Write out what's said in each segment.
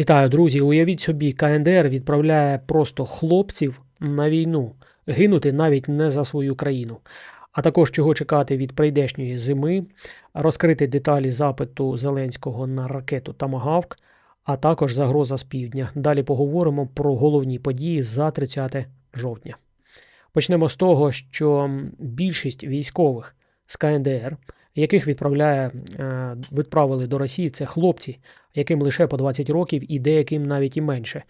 Вітаю, друзі! Уявіть собі, КНДР відправляє просто хлопців на війну, гинути навіть не за свою країну. А також чого чекати від прийдешньої зими, розкрити деталі запиту Зеленського на ракету Тамагавк, а також загроза з півдня. Далі поговоримо про головні події за 30 жовтня. Почнемо з того, що більшість військових з КНДР, яких відправляє, е, відправили до Росії, це хлопці, яким лише по 20 років і деяким навіть і менше.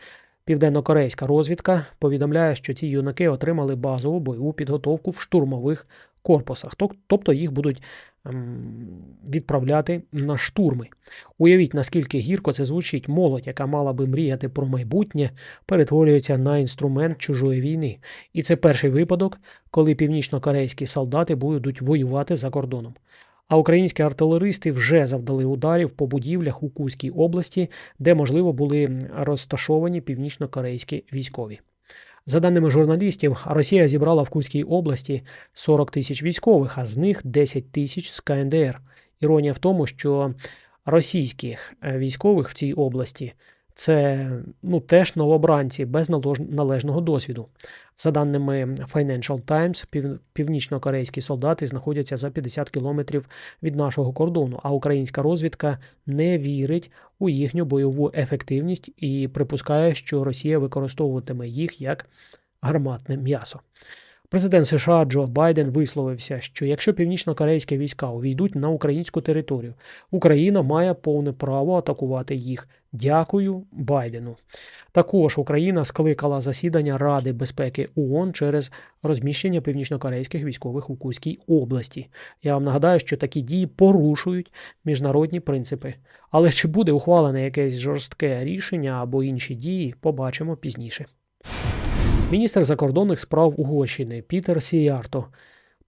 Південно-корейська розвідка повідомляє, що ці юнаки отримали базову бойову підготовку в штурмових корпусах, тоб- тобто їх будуть ем, відправляти на штурми. Уявіть, наскільки гірко це звучить молодь, яка мала би мріяти про майбутнє, перетворюється на інструмент чужої війни. І це перший випадок, коли північно-корейські солдати будуть воювати за кордоном. А українські артилеристи вже завдали ударів по будівлях у Кузькій області, де, можливо, були розташовані північно-корейські військові. За даними журналістів, Росія зібрала в Курській області 40 тисяч військових, а з них 10 тисяч з КНДР. Іронія в тому, що російських е, військових в цій області це ну, теж новобранці без належного досвіду. За даними Financial Times, пів- північно-корейські солдати знаходяться за 50 кілометрів від нашого кордону, а українська розвідка не вірить у їхню бойову ефективність і припускає, що Росія використовуватиме їх як гарматне м'ясо. Президент США Джо Байден висловився, що якщо північно-корейські війська увійдуть на українську територію, Україна має повне право атакувати їх. Дякую Байдену. Також Україна скликала засідання Ради безпеки ООН через розміщення північно-корейських військових у Кузькій області. Я вам нагадаю, що такі дії порушують міжнародні принципи. Але чи буде ухвалене якесь жорстке рішення або інші дії, побачимо пізніше. Міністр закордонних справ Угорщини Пітер Сіярто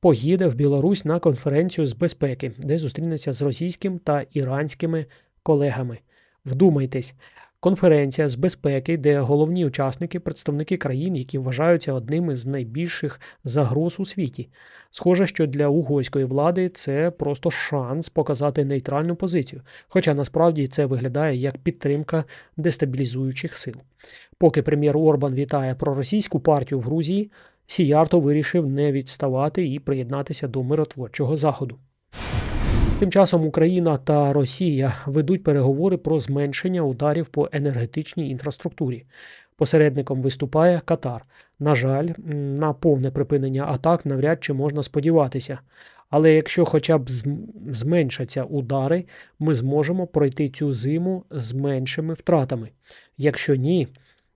поїде в Білорусь на конференцію з безпеки, де зустрінеться з російським та іранськими колегами. Вдумайтесь, конференція з безпеки, де головні учасники представники країн, які вважаються одними з найбільших загроз у світі. Схоже, що для угорської влади це просто шанс показати нейтральну позицію, хоча насправді це виглядає як підтримка дестабілізуючих сил. Поки прем'єр Орбан вітає проросійську партію в Грузії, Сіярто вирішив не відставати і приєднатися до миротворчого заходу. Тим часом Україна та Росія ведуть переговори про зменшення ударів по енергетичній інфраструктурі. Посередником виступає Катар. На жаль, на повне припинення атак навряд чи можна сподіватися. Але якщо хоча б зменшаться удари, ми зможемо пройти цю зиму з меншими втратами. Якщо ні,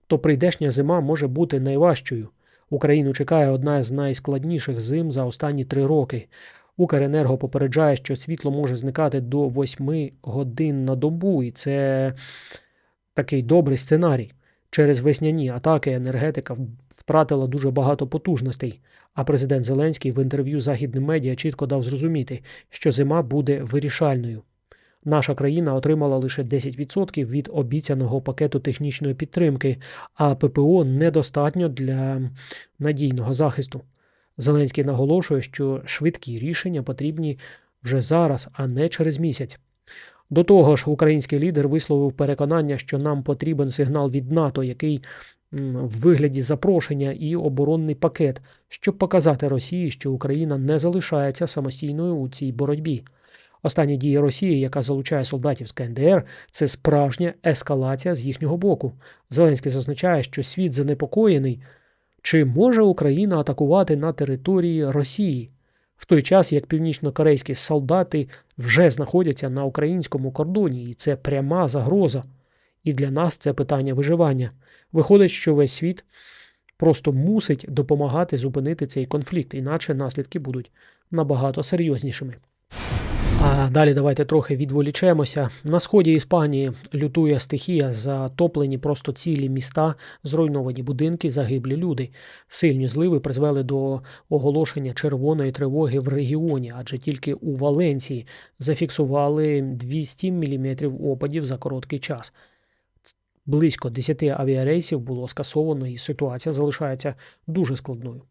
то прийдешня зима може бути найважчою. Україну чекає одна з найскладніших зим за останні три роки. Укренерго попереджає, що світло може зникати до 8 годин на добу, і це такий добрий сценарій. Через весняні атаки енергетика втратила дуже багато потужностей. А президент Зеленський в інтерв'ю західним медіа чітко дав зрозуміти, що зима буде вирішальною. Наша країна отримала лише 10% від обіцяного пакету технічної підтримки, а ППО недостатньо для надійного захисту. Зеленський наголошує, що швидкі рішення потрібні вже зараз, а не через місяць. До того ж, український лідер висловив переконання, що нам потрібен сигнал від НАТО, який в вигляді запрошення і оборонний пакет, щоб показати Росії, що Україна не залишається самостійною у цій боротьбі. Останні дії Росії, яка залучає солдатів з КНДР, це справжня ескалація з їхнього боку. Зеленський зазначає, що світ занепокоєний, чи може Україна атакувати на території Росії, в той час як північно-корейські солдати вже знаходяться на українському кордоні, і це пряма загроза. І для нас це питання виживання. Виходить, що весь світ просто мусить допомагати зупинити цей конфлікт, іначе наслідки будуть набагато серйознішими. А далі давайте трохи відволічемося. На сході Іспанії лютує стихія, затоплені просто цілі міста, зруйновані будинки, загиблі люди. Сильні зливи призвели до оголошення червоної тривоги в регіоні, адже тільки у Валенції зафіксували 200 мм опадів за короткий час. Близько 10 авіарейсів було скасовано, і ситуація залишається дуже складною.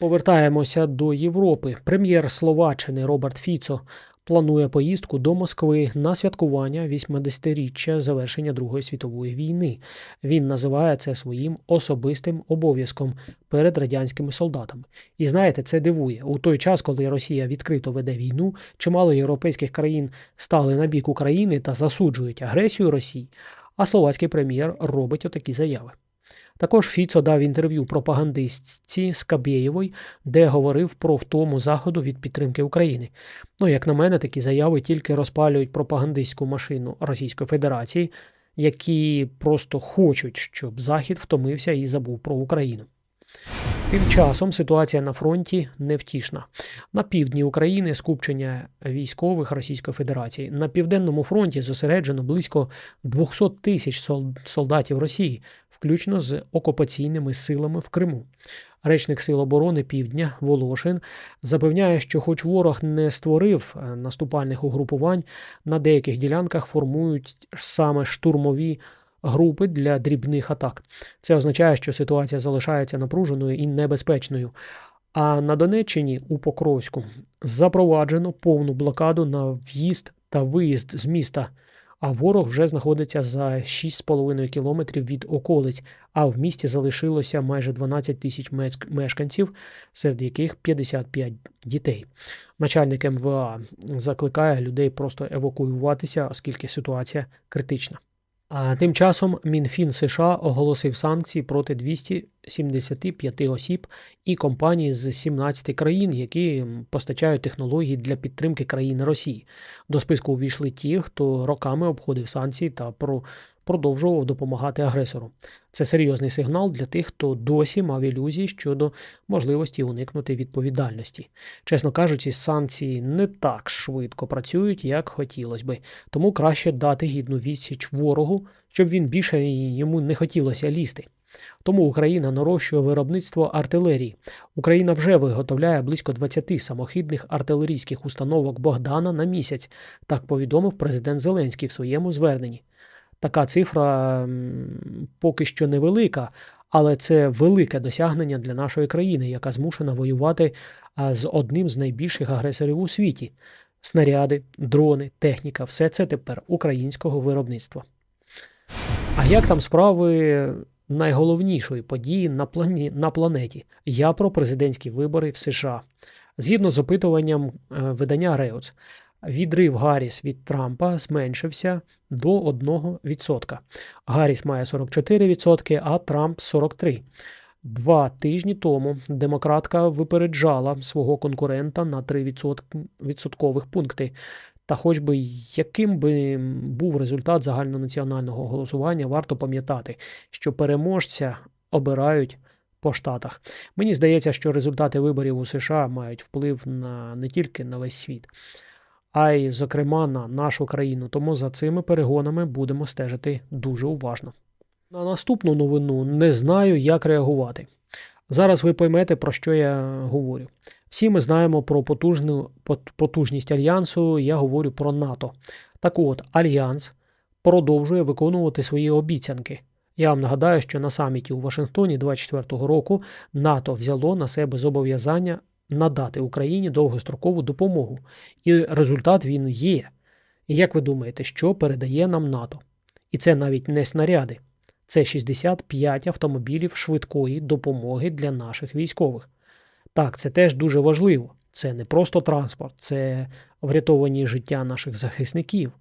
Повертаємося до Європи. Прем'єр Словаччини Роберт Фіцо планує поїздку до Москви на святкування 80-річчя завершення Другої світової війни. Він називає це своїм особистим обов'язком перед радянськими солдатами. І знаєте, це дивує. У той час, коли Росія відкрито веде війну, чимало європейських країн стали на бік України та засуджують агресію Росії, а словацький прем'єр робить отакі заяви. Також Фіцо дав інтерв'ю пропагандистці Скабєєвої, де говорив про втому Заходу від підтримки України. Ну, як на мене, такі заяви тільки розпалюють пропагандистську машину Російської Федерації, які просто хочуть, щоб Захід втомився і забув про Україну. Тим часом ситуація на фронті невтішна. На півдні України скупчення військових Російської Федерації. На південному фронті зосереджено близько 200 тисяч сол- солдатів Росії, включно з окупаційними силами в Криму. Речник Сил оборони Півдня Волошин запевняє, що, хоч ворог не створив е, наступальних угрупувань, на деяких ділянках формують саме штурмові групи для дрібних атак. Це означає, що ситуація залишається напруженою і небезпечною. А на Донеччині у Покровську запроваджено повну блокаду на в'їзд та виїзд з міста. А ворог вже знаходиться за 6,5 кілометрів від околиць, а в місті залишилося майже 12 тисяч мешк- мешканців, серед яких 55 дітей. Начальник МВА закликає людей просто евакуюватися, оскільки ситуація критична. А тим часом Мінфін США оголосив санкції проти 275 осіб і компаній з 17 країн, які постачають технології для підтримки країни Росії. До списку увійшли ті, хто роками обходив санкції та про продовжував допомагати агресору. Це серйозний сигнал для тих, хто досі мав ілюзії щодо можливості уникнути відповідальності. Чесно кажучи, санкції не так швидко працюють, як хотілося би, тому краще дати гідну відсіч ворогу, щоб він більше йому не хотілося лізти. Тому Україна нарощує виробництво артилерії. Україна вже виготовляє близько 20 самохідних артилерійських установок Богдана на місяць, так повідомив президент Зеленський в своєму зверненні. Така цифра поки що невелика, але це велике досягнення для нашої країни, яка змушена воювати з одним з найбільших агресорів у світі. Снаряди, дрони, техніка все це тепер українського виробництва. А як там справи найголовнішої події на, плані, на планеті? Я про президентські вибори в США. Згідно з опитуванням е, видання Реуц, відрив Гарріс від Трампа зменшився до 1%. Гарріс має 44%, а Трамп 43%. Два тижні тому демократка випереджала свого конкурента на 3 відсотк- відсоткових пункти. Та хоч би яким би був результат загальнонаціонального голосування, варто пам'ятати, що переможця обирають по штатах. Мені здається, що результати виборів у США мають вплив на не тільки на весь світ, а й, зокрема, на нашу країну. Тому за цими перегонами будемо стежити дуже уважно. На наступну новину не знаю, як реагувати. Зараз ви поймете, про що я говорю. Всі ми знаємо про потужну потужність альянсу, я говорю про НАТО. Так от, альянс продовжує виконувати свої обіцянки. Я вам нагадаю, що на саміті у Вашингтоні 24-го року НАТО взяло на себе зобов'язання надати Україні довгострокову допомогу, і результат він є. І як ви думаєте, що передає нам НАТО? І це навіть не снаряди, це 65 автомобілів швидкої допомоги для наших військових. Так, це теж дуже важливо. Це не просто транспорт, це врятовані життя наших захисників.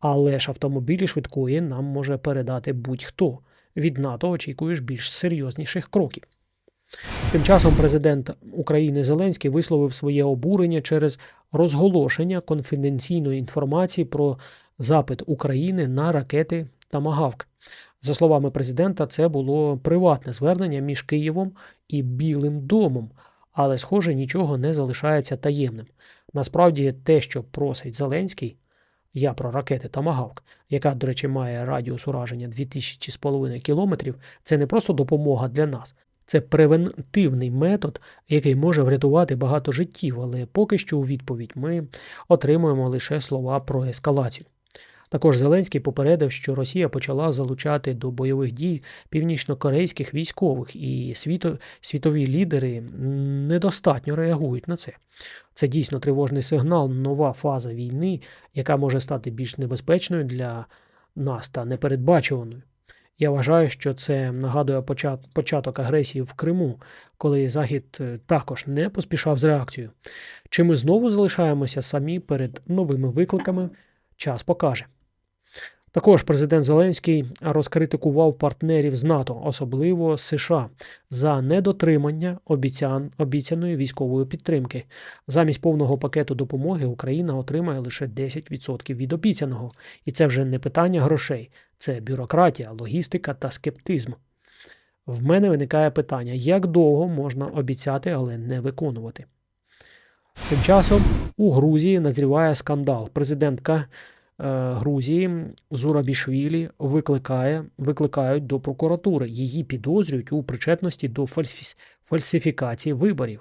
Але ж автомобілі швидкої нам може передати будь-хто. Від НАТО очікуєш більш серйозніших кроків. Тим часом президент України Зеленський висловив своє обурення через розголошення конфіденційної інформації про запит України на ракети Тамагавк. За словами президента, це було приватне звернення між Києвом і Білим домом, але, схоже, нічого не залишається таємним. Насправді, те, що просить Зеленський, я про ракети Тамагавк, яка, до речі, має радіус ураження 2000,5 кілометрів, це не просто допомога для нас. Це превентивний метод, який може врятувати багато життів, але поки що у відповідь ми отримуємо лише слова про ескалацію. Також Зеленський попередив, що Росія почала залучати до бойових дій північнокорейських військових, і світо, світові лідери недостатньо реагують на це. Це дійсно тривожний сигнал, нова фаза війни, яка може стати більш небезпечною для нас та непередбачуваною. Я вважаю, що це нагадує початок агресії в Криму, коли Захід е, також не поспішав з реакцією. Чи ми знову залишаємося самі перед новими викликами, час покаже. Також президент Зеленський розкритикував партнерів з НАТО, особливо США, за недотримання обіцян, обіцяної військової підтримки. Замість повного пакету допомоги Україна отримає лише 10% від обіцяного. І це вже не питання грошей, це бюрократія, логістика та скептизм. В мене виникає питання, як довго можна обіцяти, але не виконувати. Тим часом у Грузії назріває скандал. Президентка е, Грузії Зурабішвілі викликає, викликають до прокуратури. Її підозрюють у причетності до фальсифікації виборів.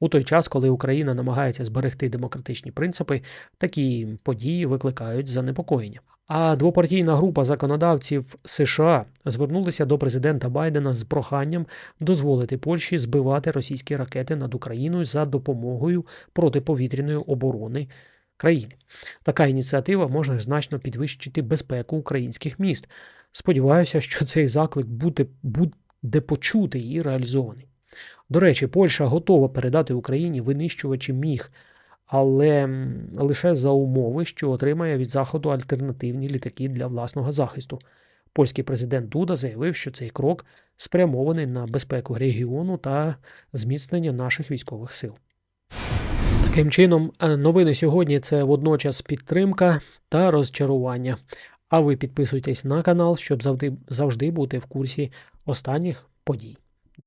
У той час, коли Україна намагається зберегти демократичні принципи, такі події викликають занепокоєння. А двопартійна група законодавців США звернулися до президента Байдена з проханням дозволити Польщі збивати російські ракети над Україною за допомогою протиповітряної оборони країни. Така ініціатива може значно підвищити безпеку українських міст. Сподіваюся, що цей заклик буде, буде почутий і реалізований. До речі, Польща готова передати Україні винищувачі міг, але лише за умови, що отримає від Заходу альтернативні літаки для власного захисту. Польський президент Дуда заявив, що цей крок спрямований на безпеку регіону та зміцнення наших військових сил. Таким чином, е, новини сьогодні це водночас підтримка та розчарування. А ви підписуйтесь на канал, щоб завжди, завжди бути в курсі останніх подій.